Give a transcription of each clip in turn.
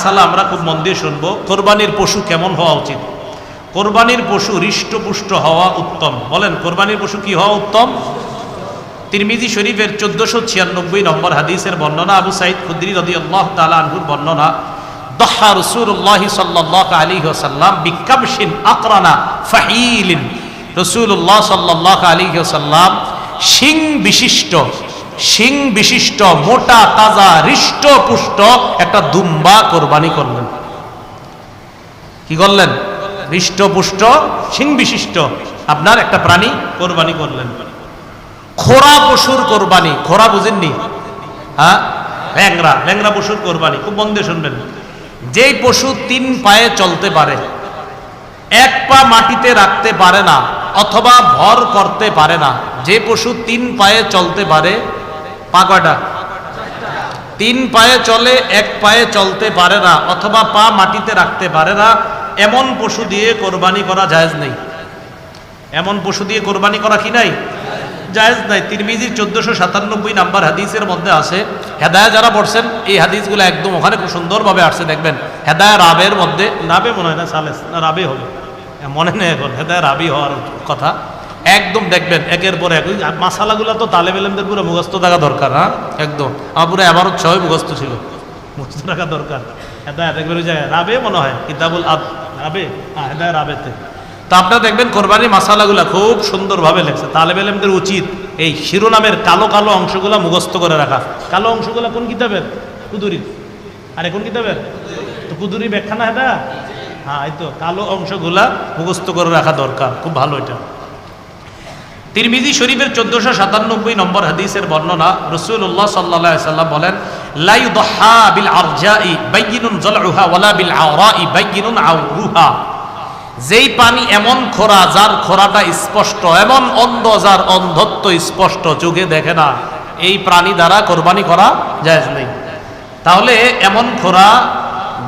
মাসালা আমরা খুব মন দিয়ে শুনব। কোরবানির পশু কেমন হওয়া উচিত? কোরবানির পশু হৃষ্টপুষ্ট হওয়া উত্তম। বলেন, কোরবানির পশু কি হওয়া উত্তম? তিরমিজি শরীফের চোদ্দশো ছিয়ানব্বই নম্বর হাদিসের বর্ণনা, আবু সাইদ খুদ্রি রদি আল্লাহ তালা আনহুর বর্ণনা, দহা রসুল্লাহ সাল্লাহ আলী সাল্লাম বিকাবসিন আকরানা ফাহিলিন। রসুল্লাহ সাল্লাহ আলী সাল্লাম সিং বিশিষ্ট সিং বিশিষ্ট, মোটা, তাজা, হৃষ্ট, পুষ্ট একটা দুম্বা কোরবানি করলেন। কি করলেন? হৃষ্টপুষ্ট সিং বিশিষ্ট আপনার একটা প্রাণী কোরবানি করলেন। খোরা পশুর কোরবানি খোরা বুঝেননি? হ্যাঁ? ল্যাংরা ল্যাংরা পশুর কোরবানি, খুব মন দিয়ে শুনবেন। যেই পশু তিন পায়ে চলতে পারে, এক পা মাটিতে রাখতে পারে না, অথবা ভর করতে পারে না, যে পশু তিন পায়ে চলতে পারে পা কয়টা? তিন পায়ে চলে, এক পায়ে চলতে পারে না, অথবা পা মাটিতে রাখতে পারে না, এমন পশু দিয়ে কোরবানি করা জায়েজ নেই। এমন পশু দিয়ে কোরবানি করা কি নাই? জায়েজ নাই। তিরমিজির চোদ্দশো সাতানব্বই নাম্বার হাদিসের মধ্যে আছে, হেদায়া যারা পড়ছেন, এই হাদিসগুলো একদম ওখানে খুব সুন্দরভাবে আসছে, দেখবেন। হেদায়া রাবের মধ্যে, রাবে মনে হয় না সালেস, না রাবে হবে। মনে নেই এখন, হেদায়া রাবি হওয়ার কথা। একদম দেখবেন, একের পর এক। ওই মাসালাগুলো তো তালেব এলেমদের পুরো মুখস্থ থাকা দরকার হ্যাঁ? একদম। আমার পুরো এবারও ছয় মুখস্থ ছিল। মুখস্থ থাকা দরকার। হেদায়া দেখবেন ওই জায়গায়। রাবে মনে হয়? কিতাবুল আদ। রাবে? হ্যাঁ হেদায়া রাবেতে। তো আপনারা দেখবেন কোরবানির মাসালাগুলা খুব সুন্দরভাবে লেখছে। তালেব এলেমদের উচিত এই শিরোনামের কালো কালো অংশগুলা মুখস্থ করে রাখা। কালো অংশগুলা কোন কিতাবের? কুদুরির। আরে, কোন কিতাবের? তো কুদুরি ব্যাখ্যা না হ্যাঁ এই তো কালো অংশগুলা মুখস্থ করে রাখা দরকার। খুব ভালো এটা। তিরমিজি শরীফের চোদ্দশো সাতানব্বই নম্বর হাদিসের বর্ণনা রসুল্লাহ সাল্লাহ সাল্লাম বলেন লাই দহা বিল আরজাই বাইগিনুন জলউহা ওয়ালা বিল আওরাই বাইগিনুন আউরুহা যেই পানি এমন খোরা যার খোরাটা স্পষ্ট, এমন অন্ধ যার অন্ধত্ব স্পষ্ট, চোখে দেখে না। এই প্রাণী দ্বারা কোরবানি করা যায় নেই। তাহলে এমন খোরা,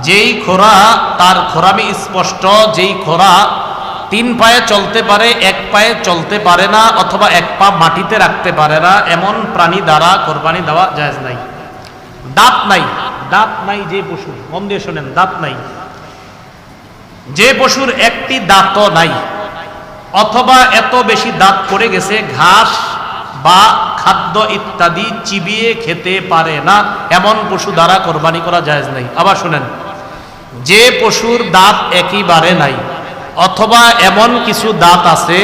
যেই খোরা তার খোরামি স্পষ্ট, যেই খোরা তিন পায়ে চলতে পারে, এক পায়ে চলতে পারে না, অথবা এক পা মাটিতে রাখতে পারে না, এমন প্রাণী দ্বারা কোরবানি দেওয়া যায় নাই। দাঁত নাই দাঁত নাই যে পশু, মন দিয়ে শোনেন, দাঁত নাই। যে পশুর একটি দাঁতও নাই, অথবা এত বেশি দাঁত পড়ে গেছে, ঘাস বা খাদ্য ইত্যাদি চিবিয়ে খেতে পারে না, এমন পশু দ্বারা কোরবানি করা যায় নাই। আবার শুনেন, যে পশুর দাঁত একেবারে নাই অথবা এমন কিছু দাঁত আছে,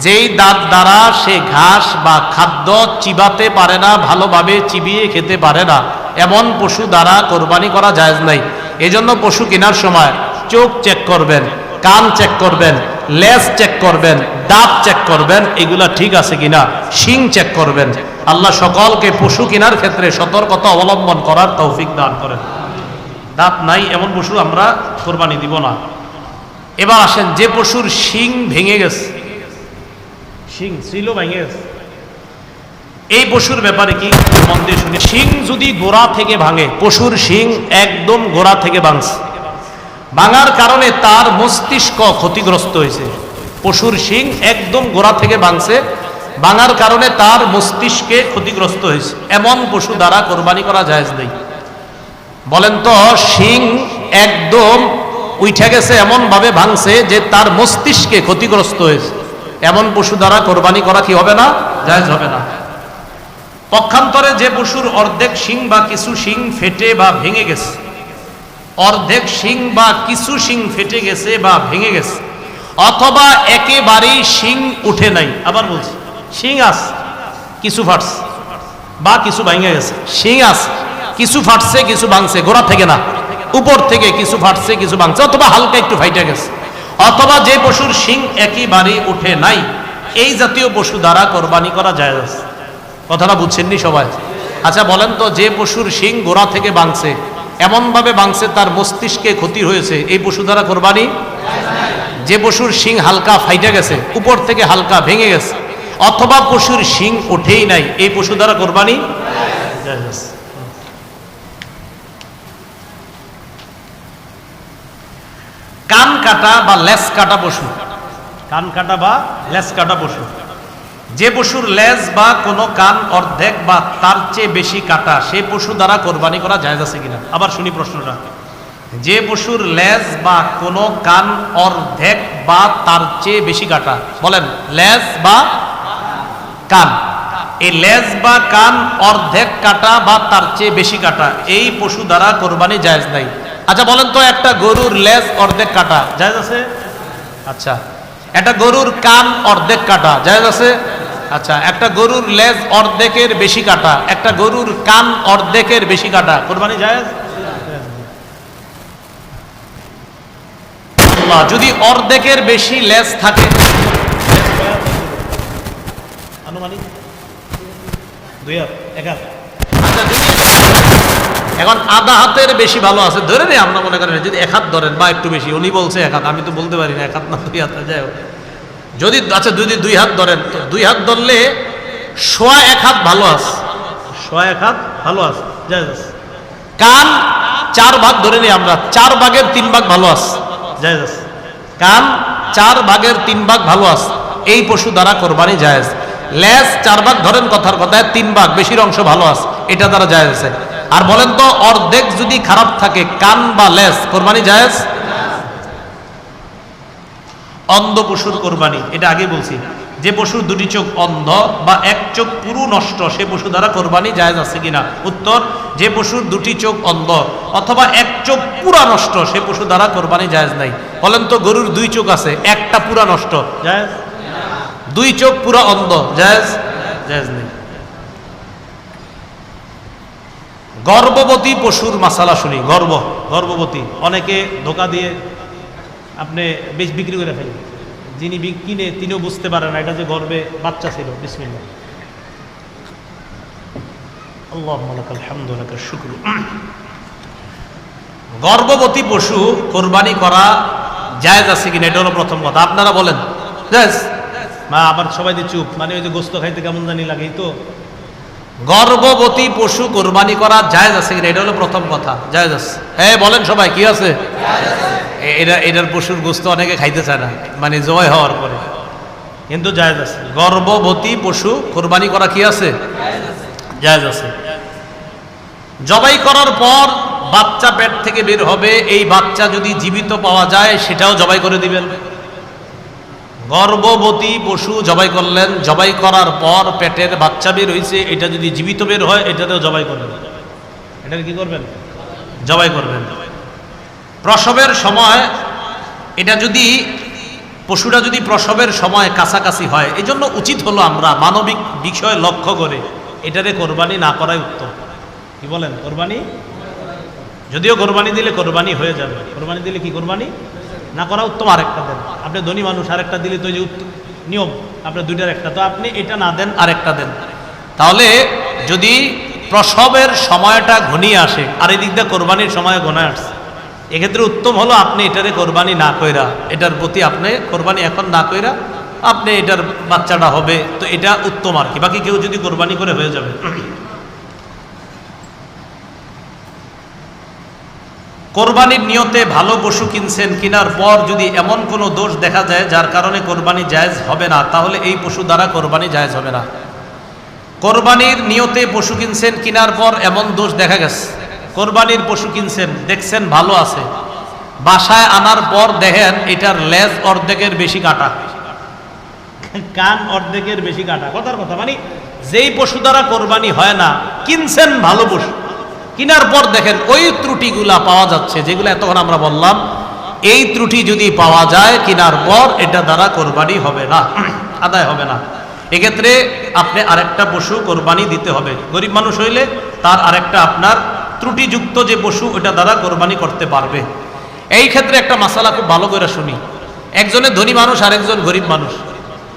যেই দাঁত দ্বারা সে ঘাস বা খাদ্য চিবাতে পারে না, ভালোভাবে চিবিয়ে খেতে পারে না। এমন পশু দ্বারা কোরবানি করা যায় নাই। এজন্য পশু কেনার সময় চোখ চেক করবেন, কান চেক করবেন, লেজ চেক করবেন, দাঁত চেক করবেন, এগুলা ঠিক আছে কিনা, শিং চেক করবেন। আল্লাহ সকলকে পশু কেনার ক্ষেত্রে সতর্কতা অবলম্বন করার তৌফিক দান করেন। দাঁত নাই, এমন পশু আমরা কোরবানি দিব না। এবার আসেন যে পশুর শিং ভেঙে গেছে। শিং ছিল ভেঙে গেছে। এই পশুর ব্যাপারে কি মন দিয়ে শুনি। শিং যদি গোড়া থেকে ভাঙে পশুর শিং একদম গোড়া থেকে ভাঙছে। ভাঙার কারণে তার মস্তিষ্ক ক্ষতিগ্রস্ত হয়েছে। পশুর শিং একদম গোড়া থেকে ভাঙছে। ভাঙার কারণে তার মস্তিষ্কে ক্ষতিগ্রস্ত হয়েছে। এমন পশু দ্বারা কোরবানি করা যায় নেই। বলেন তো শিং একদম উঠে গেছে এমন ভাবে ভাঙছে যে তার মস্তিষ্কে ক্ষতিগ্রস্ত হয়েছে। এমন পশু দ্বারা কোরবানি করা কি হবে না? জায়জ হবে না। পক্ষান্তরে যে পশুর অর্ধেক শিং বা কিছু শিং ফেটে বা ভেঙে গেছে, অর্ধেক শিং বা কিছু শিং ফেটে গেছে বা ভেঙে গেছে, অথবা একেবারেই শিং উঠে নাই। আবার বলছি, শিং আস কিছু ফাটছে বা কিছু ভেঙে গেছে, শিং আস কিছু ফাটছে, কিছু ভাঙছে, গোড়া থেকে না। উপর থেকে কিছু ফাটছে, কিছু ভাঙছে, অথবা হালকা একটু ফাইটে গেছে। অথবা যে পশুর শিং একেবারে উঠে নাই, এই জাতীয় পশু দ্বারা কোরবানি করা যায় কথাটা বুঝছেননি সবাই? আচ্ছা বলেন তো, যে পশুর শিং গোড়া থেকে ভাঙছে, এমনভাবে ভাঙছে তার মস্তিষ্কে ক্ষতি হয়েছে, এই পশু দ্বারা কোরবানি? যে পশুর শিং হালকা ফাইটে গেছে, উপর থেকে হালকা ভেঙে গেছে, অথবা পশুর শিং ওঠেই নাই, এই পশু দ্বারা কোরবানি? জায়েজ। কান কাটা বা লেস কাটা পশু। কান কাটা বা লেস কাটা পশু। যে পশুর লেজ বা কোনো কান অর্ধেক বা তার চেয়ে বেশি কাটা, সে পশু দ্বারা কোরবানি করা যায় আছে কিনা? আবার শুনি প্রশ্নটা। যে পশুর লেজ বা কোনো কান অর্ধেক বা তার চেয়ে বেশি কাটা, বলেন, লেজ বা কান। এই লেজ বা কান অর্ধেক কাটা বা তার চেয়ে বেশি কাটা, এই পশু দ্বারা কোরবানি জায়েজ নাই। আচ্ছা বলেন তো একটা গরুর লেজ অর্ধেক কাটা, জায়েজ আছে? আচ্ছা একটা গরুর কান অর্ধেক কাটা, জায়েজ আছে? আচ্ছা একটা গরুর লেজ অর্ধেকের বেশি কাটা, একটা গরুর কান অর্ধেকের বেশি কাটা, কোরবানি জায়েজ? যদি অর্ধেকের বেশি লেজ থাকে, আনুমানিক দুই এক এখন আধা হাতের বেশি ভালো আছে ধরে নেই আমরা মনে করেন যদি এক হাত ধরেন বা একটু বেশি উনি বলছে এক হাত আমি তো বলতে পারি না এক হাত না দুই হাত যাই। যদি আচ্ছা যদি দুই হাত ধরেন তো দুই হাত ধরলে সোয়া এক হাত ভালো আছে। সোয়া এক হাত ভালো আছে যাই আছে কান চার ভাগ ধরে নিই আমরা চার ভাগের তিন ভাগ ভালো আছে। আছে কান চার ভাগের তিন ভাগ ভালো আছে। এই পশু দ্বারা কোরবানি জায়েজ। লেজ চার ভাগ ধরেন কথার কথায় তিন ভাগ বেশির অংশ ভালো আছে। এটা দ্বারা জায়েজ আছে। আর বলেন তো অর্ধেক যদি খারাপ থাকে কান বা লেজ কোরবানি জায়েজ? অন্ধ পশুর কোরবানি এটা আগে বলছি। যে পশুর দুটি চোখ অন্ধ বা এক চোখ পুরো নষ্ট সে পশু দ্বারা কোরবানি জায়েজ আছে কিনা? উত্তর যে পশুর দুটি চোখ অন্ধ অথবা এক চোখ পুরা নষ্ট সে পশু দ্বারা কোরবানি জায়েজ নাই। বলেন তো গরুর দুই চোখ আছে একটা পুরা নষ্ট। জায়েজ? দুই চোখ পুরা অন্ধ জায়েজ? জায়েজ নেই। গর্ভবতী পশুর মাসালা শুনি গর্ব গর্ভবতী। অনেকে ধোকা দিয়ে আপনি বেশ বিক্রি করে ফেলেন। যিনি কিনে, তিনিও বুঝতে পারেন না, এটা যে গর্বে বাচ্চা ছিল। বিসমিল্লা শুক্র। গর্ভবতী পশু কোরবানি করা জায়েজ আছে কিনা এটা হলো প্রথম কথা। আপনারা বলেন। মা, আবার সবাই চুপ। মানে ওই যে গোস্ত খাইতে কেমন জানি লাগে তো। গর্ভবতী পশু কোরবানি করা জায়েজ আছে কিনা? এটা হলো প্রথম কথা। জায়েজ আছে। হ্যাঁ বলেন সবাই, কি আছে? এটা এটার পশুর গোস্ত অনেকে খাইতে চায় না মানে জয় হওয়ার পরে। কিন্তু জায়েজ আছে। গর্ভবতী পশু কোরবানি করা কি আছে? জায়েজ আছে। জবাই করার পর বাচ্চা পেট থেকে বের হবে, এই বাচ্চা যদি জীবিত পাওয়া যায়, সেটাও জবাই করে দিবেন। গর্ভবতী পশু জবাই করলেন। জবাই করার পর পেটের বাচ্চা বের হয়েছে এটা যদি জীবিত বের হয়, এটাতেও জবাই করবেন। এটাকে কি করবেন? জবাই করবেন। প্রসবের সময় এটা যদি, পশুটা যদি প্রসবের সময় কাছাকাছি হয় এই জন্য উচিত হলো আমরা মানবিক বিষয় লক্ষ্য করে এটারে কোরবানি না করাই উত্তম। কি বলেন? কোরবানি? যদিও কোরবানি দিলে কোরবানি হয়ে যাবে। কোরবানি দিলে কি কোরবানি? না করা উত্তম আরেকটা দেন। আপনি ধনী মানুষ, আরেকটা দিলে তো যে নিয়ম আপনার দুইটার একটা। তো আপনি এটা না দেন, আরেকটা দেন। তাহলে যদি প্রসবের সময়টা ঘনিয়ে আসে, আর এই দিক দিয়ে কোরবানির সময় ঘনায় আসছে, এক্ষেত্রে উত্তম হলো আপনি এটারে কোরবানি না কইরা, এটার প্রতি আপনি কোরবানি এখন না কইরা, আপনি এটার বাচ্চাটা হবে, তো এটা উত্তম আর কি। বাকি কেউ যদি কোরবানি করে হয়ে যাবে। কোরবানির নিয়তে ভালো পশু কিনছেন কেনার পর যদি এমন কোনো দোষ দেখা যায় যার কারণে কোরবানি জায়েজ হবে না, তাহলে এই পশু দ্বারা কোরবানি জায়েজ হবে না। কোরবানির নিয়তে পশু কিনছেন কেনার পর এমন দোষ দেখা গেছে। কোরবানির পশু কিনছেন, দেখছেন ভালো আছে। বাসায় আনার পর দেখেন এটার লেজ অর্ধেকের বেশি কাটা। কান অর্ধেকের বেশি কাটা। কথার কথা মানে যেই পশু দ্বারা কোরবানি হয় না, কিনছেন ভালো পশু। কিনার পর দেখেন ওই ত্রুটিগুলা পাওয়া যাচ্ছে, যেগুলো এতক্ষণ আমরা বললাম, এই ত্রুটি যদি পাওয়া যায় কিনার পর, এটা দ্বারা কোরবানি হবে না, আদায় হবে না। এক্ষেত্রে আপনি আরেকটা পশু কোরবানি দিতে হবে। গরিব মানুষ হইলে তার আরেকটা আপনার ত্রুটিযুক্ত যে পশু, ওটা দ্বারা কোরবানি করতে পারবে। এই ক্ষেত্রে একটা মাসালা খুব ভালো করে শুনি। একজনের ধনী মানুষ, আরেকজন গরিব মানুষ।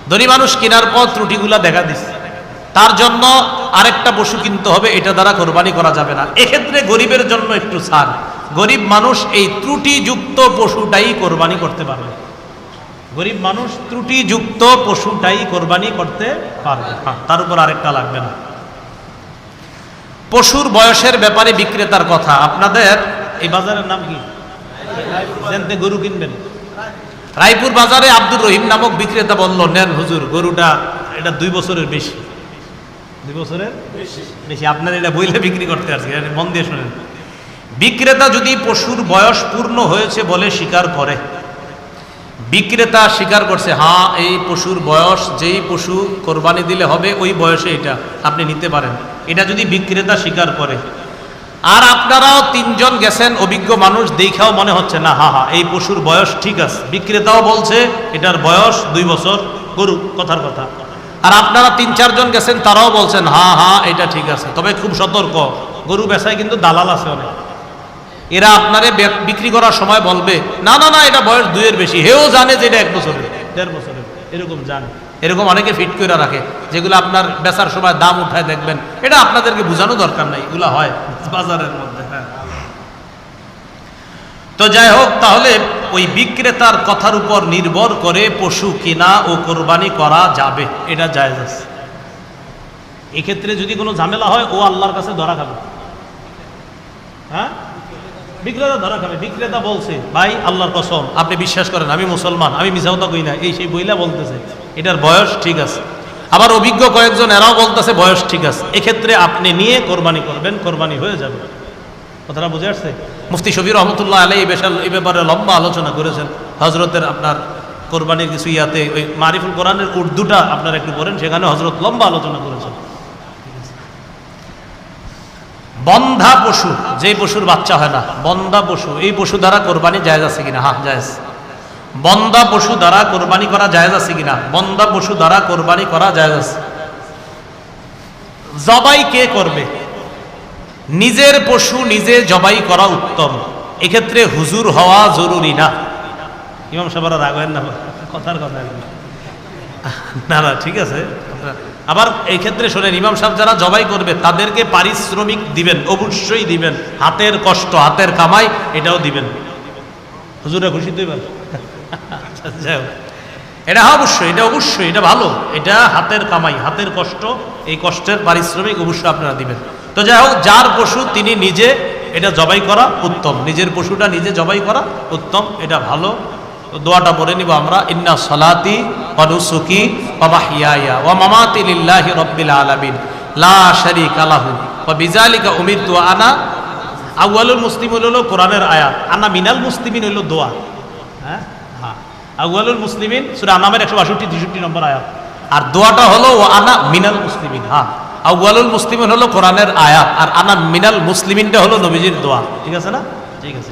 ধনী মানুষ কেনার পর ত্রুটিগুলা দেখা দিচ্ছে। তার জন্য আরেকটা পশু কিনতে হবে এটা দ্বারা কোরবানি করা যাবে না। এক্ষেত্রে গরিবের জন্য একটু ছাড় গরিব মানুষ এই ত্রুটিযুক্ত পশুটাই কোরবানি করতে পারবে। গরিব মানুষ ত্রুটিযুক্ত পশুটাই কোরবানি করতে পারবে। হ্যাঁ, তার উপর আরেকটা লাগবে না। পশুর বয়সের ব্যাপারে বিক্রেতার কথা। আপনাদের এই বাজারের নাম কি? গরু কিনবেন। রায়পুর বাজারে আব্দুর রহিম নামক বিক্রেতা বলল নেন হুজুর গরুটা এটা দুই বছরের বেশি। দুই বছরের? বেশি। আপনার এটা বইলে বিক্রি করতে আসছি মন দিয়ে বিক্রেতা যদি পশুর বয়স পূর্ণ হয়েছে বলে স্বীকার করে, বিক্রেতা স্বীকার করছে হ্যাঁ এই পশুর বয়স, যেই পশু কোরবানি দিলে হবে, ওই বয়সে এটা আপনি নিতে পারেন। এটা যদি বিক্রেতা স্বীকার করে। আর আপনারাও তিনজন গেছেন, অভিজ্ঞ মানুষ, দেখাও মনে হচ্ছে, না, হা হা, এই পশুর বয়স ঠিক আছে। বিক্রেতাও বলছে, এটার বয়স দুই বছর, গরু, কথার কথা। আর আপনারা তিন, চারজন গেছেন, তারাও বলছেন, হা হা, এটা ঠিক আছে। তবে খুব সতর্ক, গরু বেচায় কিন্তু দালাল আছে অনেক। এরা আপনারে বিক্রি করার সময় বলবে, না না না, এটা বয়স দুইয়ের বেশি। হেও জানে যে এটা এক বছরের, দেড় বছরের, এরকম জানে। এরকম অনেকে ফিট করে রাখে, যেগুলো আপনার বেচার সময় দাম উঠায় দেখবেন। এটা আপনাদেরকে বোঝানো দরকার নাই, এগুলো হয় বাজারের মধ্যে হ্যাঁ। তো যাই হোক, তাহলে ওই বিক্রেতার কথার উপর নির্ভর করে পশু কিনা ও কোরবানি করা যাবে। এটা জায়েজ আছে। এক্ষেত্রে যদি কোনো ঝামেলা হয়, ও আল্লাহর কাছে ধরা খাবে। হ্যাঁ? বিক্রেতা ধরা খাবে। বিক্রেতা বলছে, ভাই, আল্লাহর কসম, আপনি বিশ্বাস করেন, আমি মুসলমান, আমি মিসাউতা কই না। এই সেই বইলা বলতেছে, এটার বয়স ঠিক আছে। আবার অভিজ্ঞ কয়েকজন এরাও বলতেছে, বয়স ঠিক আছে। এক্ষেত্রে আপনি নিয়ে কোরবানি করবেন, কোরবানি হয়ে যাবে। কথাটা বুঝে আসছে? মুফতি শফি রহমতুল্লাহ আলাই বেশাল এই ব্যাপারে লম্বা আলোচনা করেছেন। হজরতের আপনার কোরবানির কিছু ইয়াতে ওই মারিফুল কোরআনের উর্দুটা আপনারা একটু পড়েন, সেখানে হজরত লম্বা আলোচনা করেছেন। বন্ধা পশু যে পশুর বাচ্চা হয় না, বন্ধা পশু, এই পশু দ্বারা কোরবানি জায়েজ আছে কিনা? হ্যাঁ জায়েজ। বন্ধা পশু দ্বারা কোরবানি করা জায়েজ আছে কিনা? বন্ধা পশু দ্বারা কোরবানি করা জায়েজ আছে। জবাই কে করবে? নিজের পশু নিজে জবাই করা উত্তম। এক্ষেত্রে হুজুর হওয়া জরুরি না। ইমাম সাহেবরা রাগ হয় না কথার কথা না না ঠিক আছে। আবার এই ক্ষেত্রে শোনেন ইমাম সাহেব যারা জবাই করবে তাদেরকে পারিশ্রমিক দিবেন অবশ্যই দিবেন। হাতের কষ্ট হাতের কামাই এটাও দিবেন। হুজুরা খুশি তো এবার? আচ্ছা, এটা অবশ্যই এটা অবশ্যই এটা ভালো। এটা হাতের কামাই হাতের কষ্ট এই কষ্টের পারিশ্রমিক অবশ্যই আপনারা দিবেন। তো যাই হোক, যার পশু তিনি নিজে, এটা জবাই করা উত্তম। নিজের পশুটা নিজে জবাই করা উত্তম, এটা ভালো। দোয়াটা পড়ে নিব আমরা। ইন্না সলাতি অনুসুকি ওয়াহিয়া ওয়া মামাতি লিল্লাহি রব্বিল আলামিন। লা শারীকা লাহু। বিজালিকা উমিরতু আনা। আউয়ালুল মুসলিম হলো কোরআনের আয়াত। আনা মিনাল মুসলিমিন হলো দোয়া। হ্যাঁ? হ্যাঁ। আউয়ালুল মুসলিমিন, সুরা আনামের একশো বাষট্টি তেষট্টি নম্বর আয়াত। আর দোয়াটা হলো ও আনা মিনাল মুসলিমিন। হ্যাঁ। আউয়ালুল মুসলিমিন হলো কোরআনের আয়াত, আর আনা মিনাল মুসলিমিনটা হলো নবীজির দোয়া। ঠিক আছে না? ঠিক আছে।